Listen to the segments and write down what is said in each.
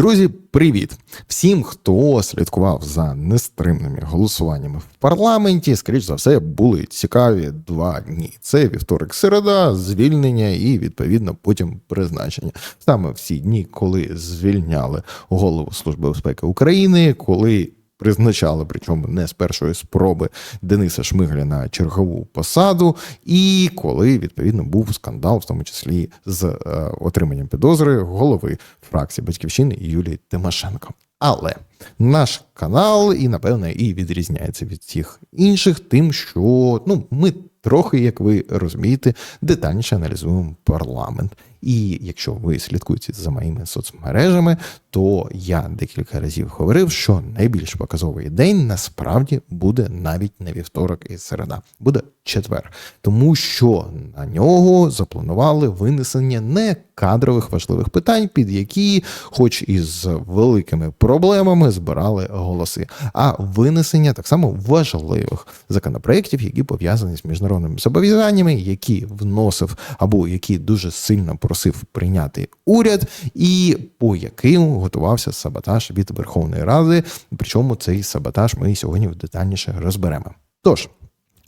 Друзі, привіт! Всім, хто слідкував за нестримними голосуваннями в парламенті, скоріш за все, були цікаві два дні. Це вівторок, середа, звільнення і відповідно потім призначення. Саме всі дні, коли звільняли голову Служби безпеки України, коли призначали, причому не з першої спроби Дениса Шмигля на чергову посаду, і коли відповідно був скандал, в тому числі з е, отриманням підозри голови фракції батьківщини Юлії Тимошенко. Але наш канал, і напевне, і відрізняється від всіх інших, тим, що ну ми трохи, як ви розумієте, детальніше аналізуємо парламент. І якщо ви слідкуєте за моїми соцмережами, то я декілька разів говорив, що найбільш показовий день насправді буде навіть не вівторок і середа, буде четвер, тому що на нього запланували винесення не кадрових важливих питань, під які, хоч і з великими проблемами, збирали голоси, а винесення так само важливих законопроєктів, які пов'язані з міжнародними зобов'язаннями, які вносив або які дуже сильно просив прийняти уряд, і по яким готувався саботаж від Верховної Ради. Причому цей саботаж ми сьогодні детальніше розберемо. Тож.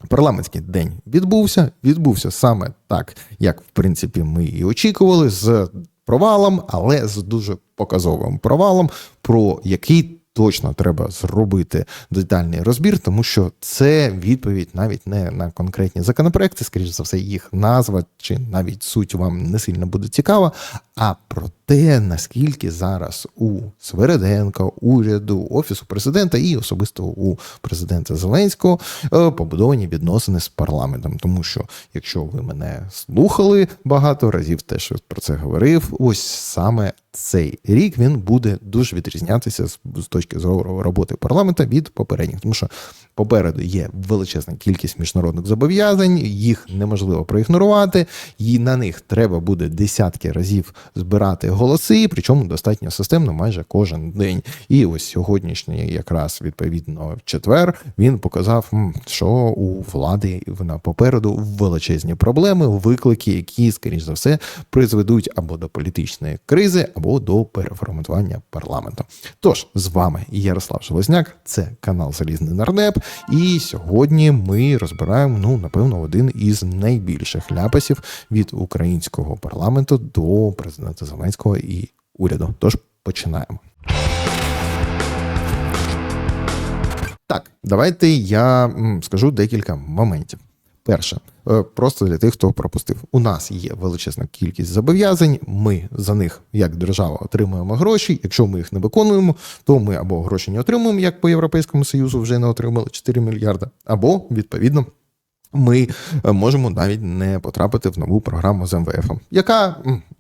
Парламентський день відбувся. Відбувся саме так, як в принципі ми і очікували, з провалом, але з дуже показовим провалом, про який точно треба зробити детальний розбір, тому що це відповідь навіть не на конкретні законопроекти, скоріш за все, їх назва чи навіть суть вам не сильно буде цікава, а про те, наскільки зараз у Свереденка, уряду, офісу президента і особисто у президента Зеленського е, побудовані відносини з парламентом. Тому що, якщо ви мене слухали багато разів, теж про це говорив, ось саме цей рік він буде дуже відрізнятися з, точки зору роботи парламента від попередніх, тому що попереду є величезна кількість міжнародних зобов'язань, їх неможливо проігнорувати, і на них треба буде десятки разів збирати голоси, причому достатньо системно майже кожен день. І ось сьогоднішній, якраз відповідно четвер, він показав, що у влади на попереду величезні проблеми, виклики, які, скоріш за все, призведуть або до політичної кризи, або до переформатування парламенту. Тож з вами Ярослав Железняк, це канал Залізний Нардеп. І сьогодні ми розбираємо, ну напевно, один із найбільших ляпасів від українського парламенту до президента Зеленського і уряду. Тож починаємо. Так, давайте я скажу декілька моментів. Перше, е, просто для тих, хто пропустив. У нас є величезна кількість зобов'язань. Ми за них, як держава, отримуємо гроші. Якщо ми їх не виконуємо, то ми або гроші не отримуємо, як по Європейському Союзу вже не отримали 4 мільярда, або відповідно. Ми е, можемо навіть не потрапити в нову програму з МВФ, яка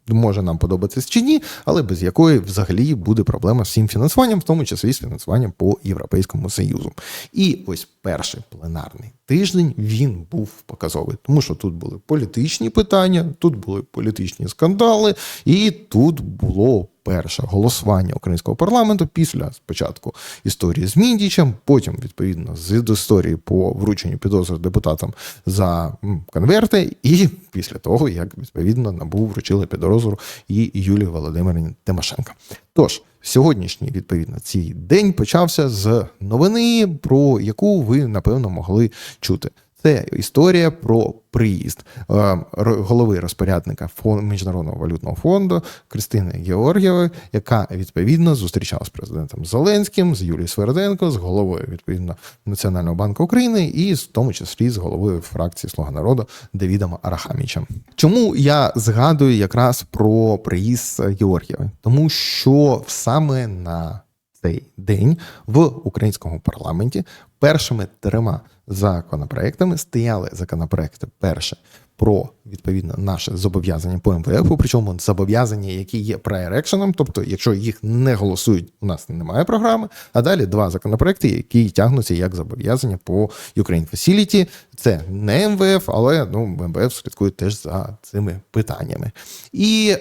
може нам подобатись чи ні, але без якої взагалі буде проблема з всім фінансуванням, в тому числі з фінансуванням по Європейському Союзу. І ось перший пленарний тиждень він був показовий, тому що тут були політичні питання, тут були політичні скандали, і тут було. Перше голосування українського парламенту після спочатку історії з Міндічем, потім відповідно з історії по врученню підозри депутатам за конверти, і після того як відповідно набув вручили підозру і Юлії Володимирівні Тимошенко. Тож сьогоднішній відповідно цей день почався з новини, про яку ви напевно могли чути. Це історія про приїзд е, голови розпорядника фонд міжнародного валютного фонду Кристини Георгієвої, яка відповідно зустрічалася з президентом Зеленським, з Юлією Сверденко, з головою відповідно Національного банку України і в тому числі з головою фракції Слуга народу Давідом Арахамічем. Чому я згадую якраз про приїзд Георгієвої? Тому що саме на цей день в українському парламенті першими трьома законопроектами стояли законопроекти перше про відповідно наше зобов'язання по МВФ, причому зобов'язання, які є прайрекшеном, тобто, якщо їх не голосують, у нас немає програми. А далі два законопроекти, які тягнуться як зобов'язання по Ukraine Facility. Це не МВФ, але ну МВФ слідкує теж за цими питаннями. І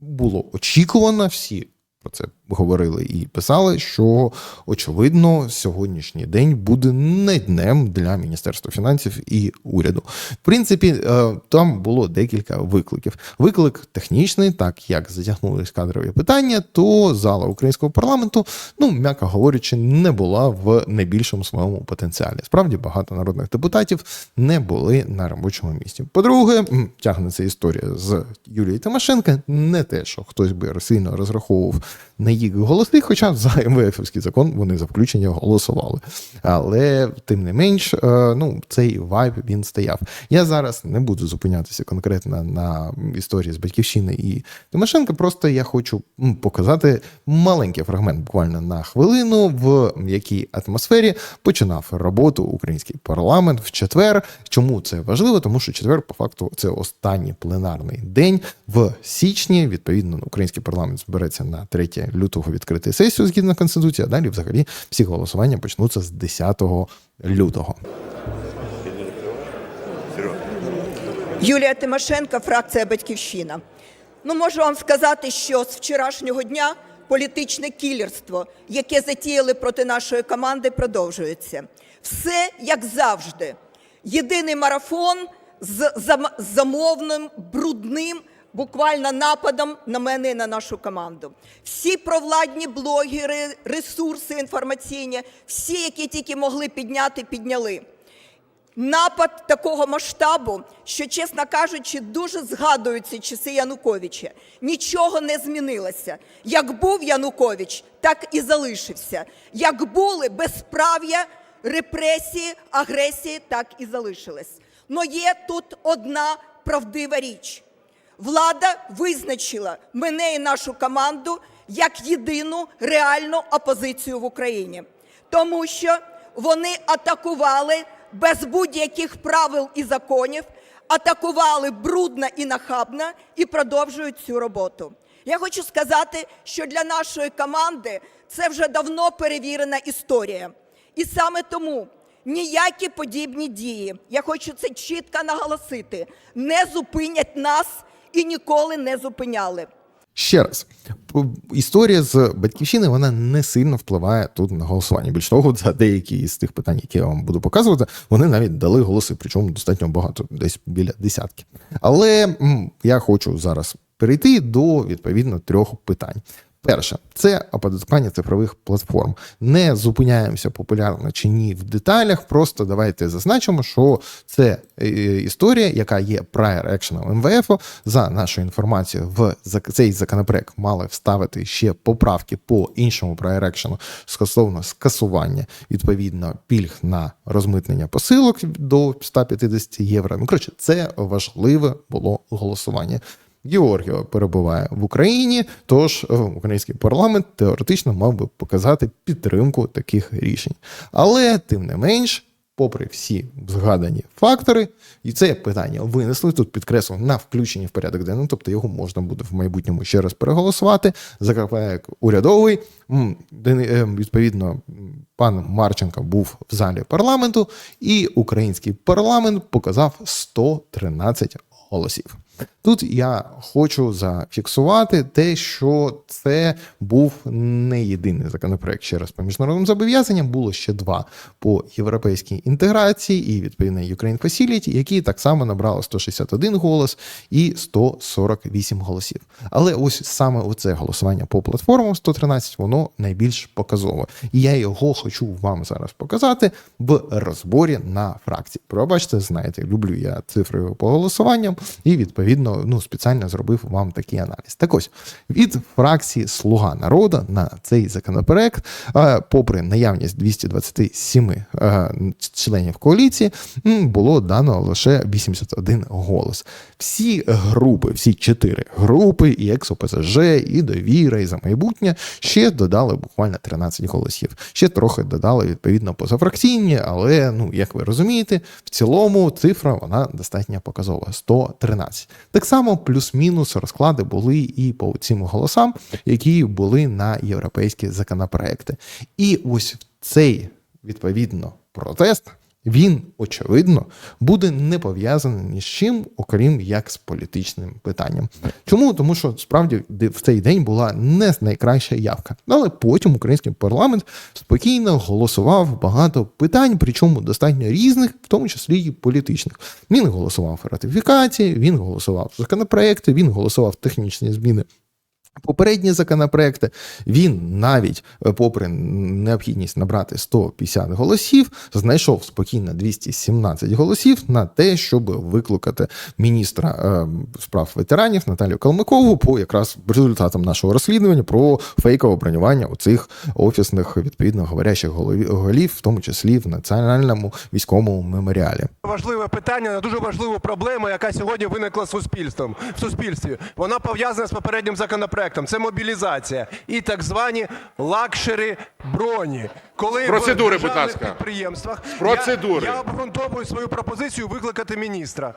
було очікувано всі про це говорили і писали, що очевидно сьогоднішній день буде не днем для Міністерства фінансів і уряду. В принципі, е, там було декілька викликів. Виклик технічний, так як затягнулись кадрові питання, то зала українського парламенту, ну м'яко говорячи, не була в найбільшому своєму потенціалі. Справді багато народних депутатів не були на робочому місці. По-друге, тягнеться історія з Юлією Тимошенко. Не те, що хтось би сильно розраховував на їх голоси, хоча за МВФівський закон вони за включення голосували. Але тим не менш, е, ну цей вайб він стояв. Я зараз не буду зупинятися конкретно на історії з батьківщини і Тимошенко. Просто я хочу показати маленький фрагмент, буквально на хвилину, в якій атмосфері починав роботу український парламент в четвер. Чому це важливо? Тому що четвер, по факту, це останній пленарний день в січні. Відповідно, український парламент збереться на 3 лютого відкрити сесію згідно конституції. А далі, взагалі, всі голосування почнуться з 10 лютого. Юлія Тимошенко, фракція Батьківщина. Ну, можу вам сказати, що з вчорашнього дня політичне кілерство, яке затіяли проти нашої команди, продовжується. Все як завжди. Єдиний марафон з зам- замовним, брудним, буквально нападом на мене і на нашу команду. Всі провладні блогери, ресурси інформаційні, всі, які тільки могли підняти, підняли. Напад такого масштабу, що, чесно кажучи, дуже згадуються часи Януковича. Нічого не змінилося. Як був Янукович, так і залишився. Як були безправ'я, репресії, агресії, так і залишились. Но є тут одна правдива річ. Влада визначила мене і нашу команду як єдину реальну опозицію в Україні, тому що вони атакували без будь-яких правил і законів, атакували брудно і нахабно і продовжують цю роботу. Я хочу сказати, що для нашої команди це вже давно перевірена історія. І саме тому ніякі подібні дії, я хочу це чітко наголосити, не зупинять нас і ніколи не зупиняли. Ще раз, історія з батьківщини вона не сильно впливає тут на голосування. Більш того, за деякі з тих питань, які я вам буду показувати, вони навіть дали голоси, причому достатньо багато, десь біля десятки. Але я хочу зараз перейти до відповідно трьох питань. Перше, це оподаткування цифрових платформ. Не зупиняємося популярно чи ні в деталях. Просто давайте зазначимо, що це е, історія, яка є prior action МВФ. За нашою інформацією, в цей законопроект мали вставити ще поправки по іншому prior action стосовно скасування відповідно пільг на розмитнення посилок до 150 євро. Ну коротше, це важливе було голосування. Георгіо перебуває в Україні, тож е, український парламент теоретично мав би показати підтримку таких рішень. Але тим не менш, попри всі згадані фактори, і це питання винесли тут підкреслив на включенні в порядок денний, тобто його можна буде в майбутньому ще раз переголосувати. Законопроект урядовий. Е, Відповідно, пан Марченко був в залі парламенту, і український парламент показав 113 голосів. Тут я хочу зафіксувати те, що це був не єдиний законопроект ще раз по міжнародним зобов'язанням. Було ще два по європейській інтеграції і відповідно Ukraine Facility, які так само набрали 161 голос і 148 голосів. Але ось саме оце голосування по платформам 113, воно найбільш показово. І я його хочу вам зараз показати в розборі на фракції. Пробачте, знаєте, люблю я цифри по голосуванням і відповідно ну, спеціально зробив вам такий аналіз. Так ось від фракції Слуга народу на цей законопроект, е, попри наявність 227 е, членів коаліції, було дано лише 81 голос. Всі групи, всі чотири групи, і ЕКСОПСЖ, і Довіра, і за майбутнє ще додали буквально 13 голосів. Ще трохи додали відповідно позафракційні, але ну як ви розумієте, в цілому цифра вона достатньо показова 113. Так само плюс-мінус розклади були і по цим голосам, які були на європейські законопроекти. І ось в цей відповідно протест. Він, очевидно, буде не пов'язаний ні з чим, окрім як з політичним питанням. Чому? Тому що справді в цей день була не найкраща явка. Але потім український парламент спокійно голосував багато питань, причому достатньо різних, в тому числі і політичних. Він голосував ратифікації, він голосував законопроекти, він голосував технічні зміни Попередні законопроекти він навіть, е, попри необхідність набрати 150 голосів, знайшов спокійно 217 голосів на те, щоб викликати міністра е, справ ветеранів Наталію Калмикову по якраз результатам нашого розслідування про фейкове бронювання у цих офісних відповідно говорящих голів, в тому числі в національному військовому меморіалі. Важливе питання на дуже важливу проблему, яка сьогодні виникла суспільством в суспільстві. Вона пов'язана з попереднім законопроектом. Це мобілізація і так звані лакшери броні. Коли З процедури, в будь ласка. підприємствах З процедури. Я, я обґрунтовую свою пропозицію викликати міністра.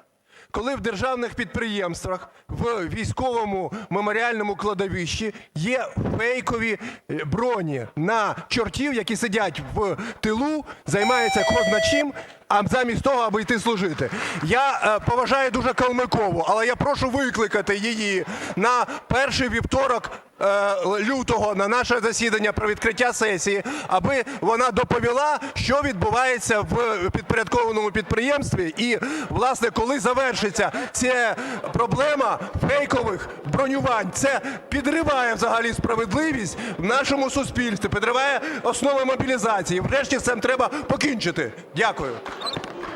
Коли в державних підприємствах в військовому меморіальному кладовищі є фейкові е, броні на чортів, які сидять в тилу, займаються козна чим, а замість того, аби йти служити. Я е, поважаю дуже Калмикову, але я прошу викликати її на перший вівторок е, лютого на наше засідання про відкриття сесії, аби вона доповіла, що відбувається в підпорядкованому підприємстві, і власне, коли завершиться ця проблема фейкових бронювань, це підриває взагалі справедливість в нашому суспільстві, підриває основи мобілізації. Врешті з цим треба покінчити. Дякую.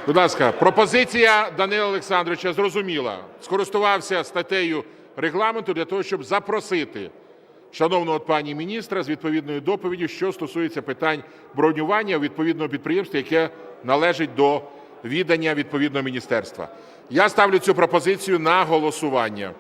Будь ласка, пропозиція Данила Олександровича зрозуміла. Скористувався статтею регламенту для того, щоб запросити шановного пані міністра з відповідною доповіддю, що стосується питань бронювання відповідного підприємства, яке належить до відання відповідного міністерства. Я ставлю цю пропозицію на голосування.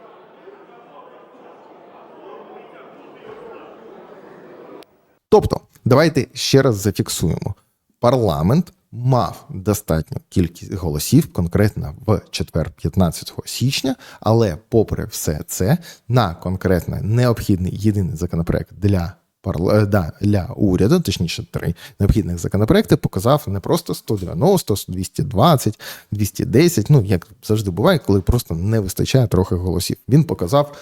Тобто, давайте ще раз зафіксуємо: парламент мав достатню кількість голосів конкретно в четвер, 15 січня, але, попри все це, на конкретно необхідний єдиний законопроект для парла- е, да, для уряду, точніше, три необхідних законопроекти показав не просто 190, 220, 210, ну як завжди буває, коли просто не вистачає трохи голосів. Він показав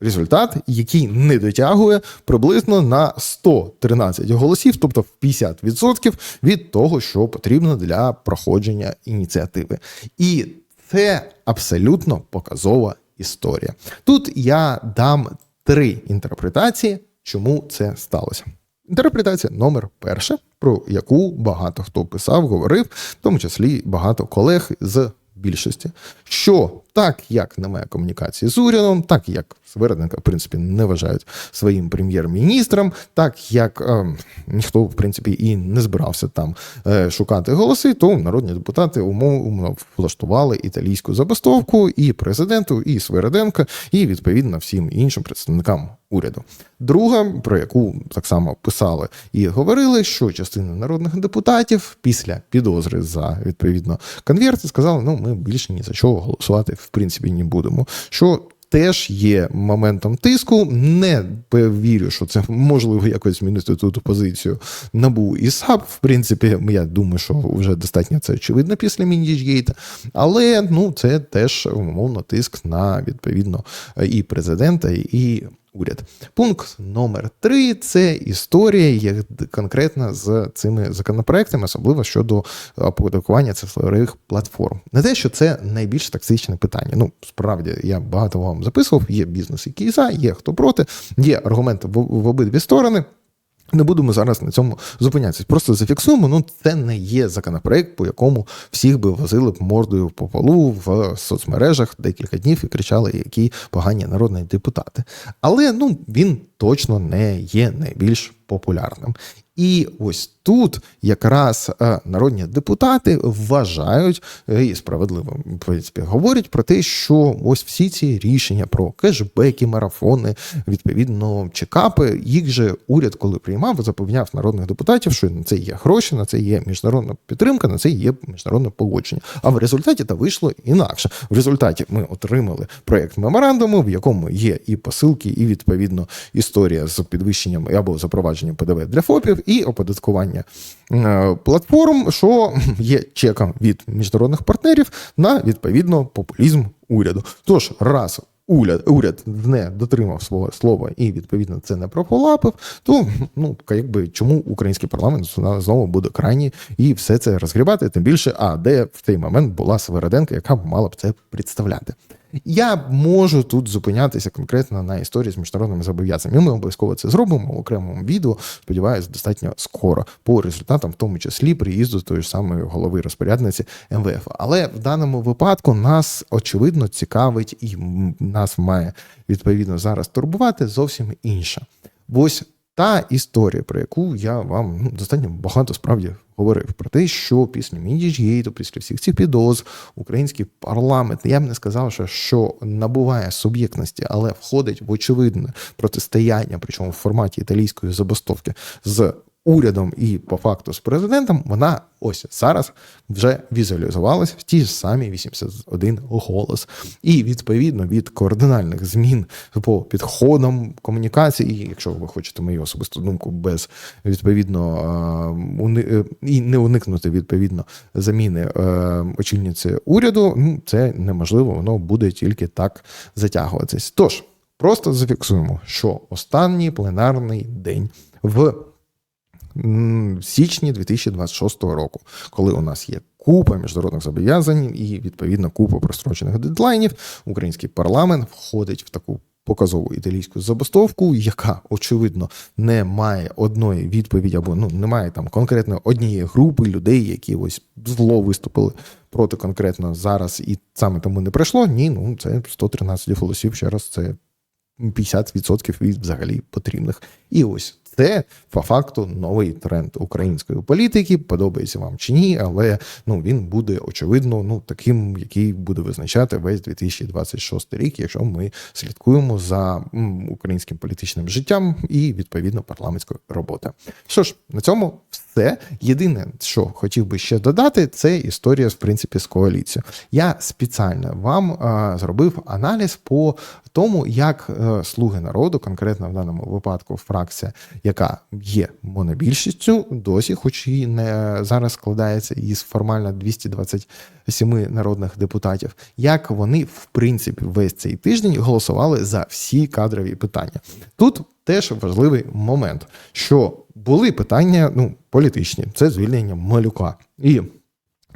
результат, який не дотягує приблизно на 113 голосів, тобто в 50% від того, що потрібно для проходження ініціативи. І це абсолютно показова історія. Тут я дам три інтерпретації, чому це сталося. Інтерпретація номер перша, про яку багато хто писав, говорив, в тому числі багато колег з більшості, що так як немає комунікації з урядом, так як Сверденка, в принципі, не вважають своїм прем'єр-міністром, так як е, ніхто, в принципі, і не збирався там е, шукати голоси, то народні депутати умовно влаштували італійську забастовку і президенту, і Сверденка, і відповідно всім іншим представникам уряду. Друга, про яку так само писали і говорили, що частина народних депутатів після підозри за відповідно конверти сказали: ну ми більше ні за чого голосувати в принципі не будемо. Що Теж є моментом тиску. Не вірю, що це можливо якось змінити тут позицію НАБУ і САП. В принципі, я думаю, що вже достатньо це очевидно після Міндіжгейта. Але ну це теж умовно тиск на відповідно і президента, і уряд. Пункт номер три це історія конкретно з цими законопроектами, особливо щодо оподаткування цифрових платформ. Не те, що це найбільш токсичне питання. Ну, справді, я багато вам записував. Є бізнес, який за, є хто проти, є аргументи в обидві сторони. Не будемо зараз на цьому зупинятися. Просто зафіксуємо. Ну, це не є законопроект, по якому всіх би возили б мордою по полу в соцмережах декілька днів і кричали, які погані народні депутати. Але ну він точно не є найбільш популярним. І ось тут якраз е, народні депутати вважають е, і справедливо в принципі говорять про те, що ось всі ці рішення про кешбеки, марафони, відповідно, чекапи, їх же уряд, коли приймав, запевняв народних депутатів, що на це є гроші, на це є міжнародна підтримка, на це є міжнародне погодження. А в результаті та вийшло інакше. В результаті ми отримали проект меморандуму, в якому є і посилки, і відповідно історія з підвищенням або запровадженням ПДВ для ФОПів, і оподаткування е, платформ, що є чеком від міжнародних партнерів на відповідно популізм уряду. Тож, раз уряд, уряд не дотримав свого слова і відповідно це не прополапив, то ну якби чому український парламент знову буде крайній і все це розгрібати, тим більше, а де в той момент була Североденка, яка мала б це представляти. Я можу тут зупинятися конкретно на історії з міжнародними зобов'язаннями. Ми обов'язково це зробимо в окремому відео. Сподіваюсь, достатньо скоро по результатам, в тому числі приїзду тої ж самої голови розпорядниці МВФ. Але в даному випадку нас очевидно цікавить і нас має відповідно зараз турбувати зовсім інше. Ось та історія, про яку я вам ну, достатньо багато справді говорив, про те, що після Мідіжгейту, після всіх цих підоз, український парламент, я б не сказав, що, що набуває суб'єктності, але входить в очевидне протистояння, причому в форматі італійської забастовки з урядом і по факту з президентом, вона ось зараз вже візуалізувалася в ті ж самі 81 голос. І відповідно від кардинальних змін по підходам комунікації, якщо ви хочете мою особисту думку, без відповідно е, і не уникнути відповідно заміни е, очільниці уряду, ну це неможливо, воно буде тільки так затягуватись. Тож просто зафіксуємо, що останній пленарний день в м, січні 2026 року, коли у нас є купа міжнародних зобов'язань і відповідно купа прострочених дедлайнів, український парламент входить в таку. Показову італійську забастовку, яка очевидно не має одної відповіді, або ну немає там конкретно однієї групи людей, які ось зло виступили проти конкретно зараз, і саме тому не пройшло. Ні, ну це 113 голосів. Ще раз це 50% від взагалі потрібних. І ось це по факту новий тренд української політики. Подобається вам чи ні, але ну він буде очевидно ну таким, який буде визначати весь 2026 рік, якщо ми слідкуємо за українським політичним життям і відповідно парламентською роботою. Що ж, на цьому все. Єдине, що хотів би ще додати, це історія в принципі з коаліцією. Я спеціально вам а, зробив аналіз по тому, як е, слуги народу, конкретно в даному випадку фракція, яка є монобільшістю, досі, хоч і не зараз складається із формально 227 народних депутатів, як вони в принципі весь цей тиждень голосували за всі кадрові питання. Тут теж важливий момент, що були питання ну політичні, це звільнення малюка і.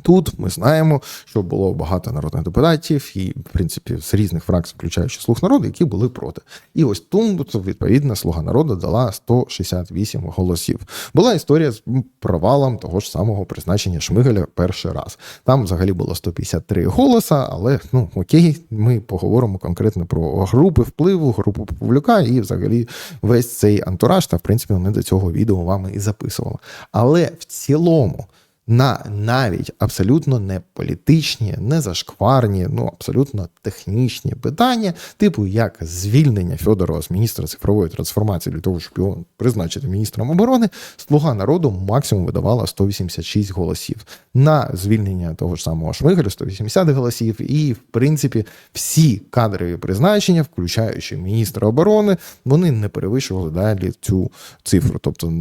Тут ми знаємо, що було багато народних депутатів, і в принципі з різних фракцій, включаючи слуг народу, які були проти. І ось тут відповідно слуга народу дала 168 голосів. Була історія з провалом того ж самого призначення Шмигаля перший раз. Там взагалі було 153 голоса, але ну окей, ми поговоримо конкретно про групи впливу, групу Павлюка і взагалі весь цей антураж. Та в принципі ми до цього відео вами і записували. Але в цілому на навіть абсолютно не політичні, не зашкварні, ну абсолютно технічні питання, типу як звільнення Федорова з міністра цифрової трансформації для того, щоб його призначити міністром оборони, слуга народу максимум видавала 186 голосів. На звільнення того ж самого Шмигаля 180 голосів, і в принципі всі кадрові призначення, включаючи міністра оборони, вони не перевищували далі цю цифру. Тобто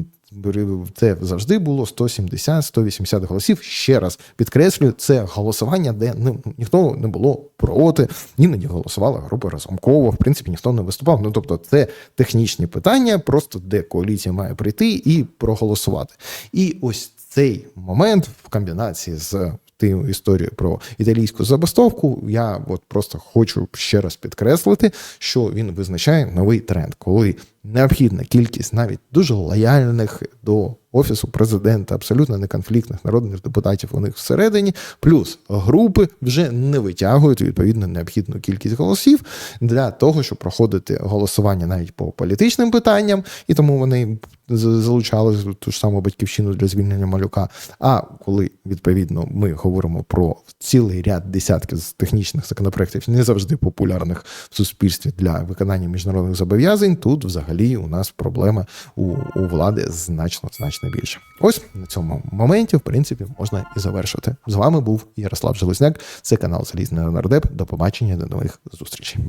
це завжди було 170-180 голосів. Ще раз підкреслюю, це голосування, де ніхто не було проти, іноді голосувала група Разумкова. В принципі, ніхто не виступав. Ну тобто, це технічні питання, просто де коаліція має прийти і проголосувати. І ось цей момент в комбінації з тим історію про італійську забастовку, я от просто хочу ще раз підкреслити, що він визначає новий тренд, коли необхідна кількість навіть дуже лояльних до офісу президента, абсолютно неконфліктних народних депутатів у них всередині, плюс групи вже не витягують відповідно необхідну кількість голосів для того, щоб проходити голосування навіть по політичним питанням, і тому вони залучали ту ж саму батьківщину для звільнення малюка. А коли відповідно ми говоримо про цілий ряд десятків технічних законопроєктів, не завжди популярних в суспільстві для виконання міжнародних зобов'язань, тут взагалі у нас проблеми у, у влади значно значно більше. Ось на цьому моменті, в принципі, можна і завершити. З вами був Ярослав Железняк. Це канал Залізний Нардеп. До побачення, до нових зустрічей.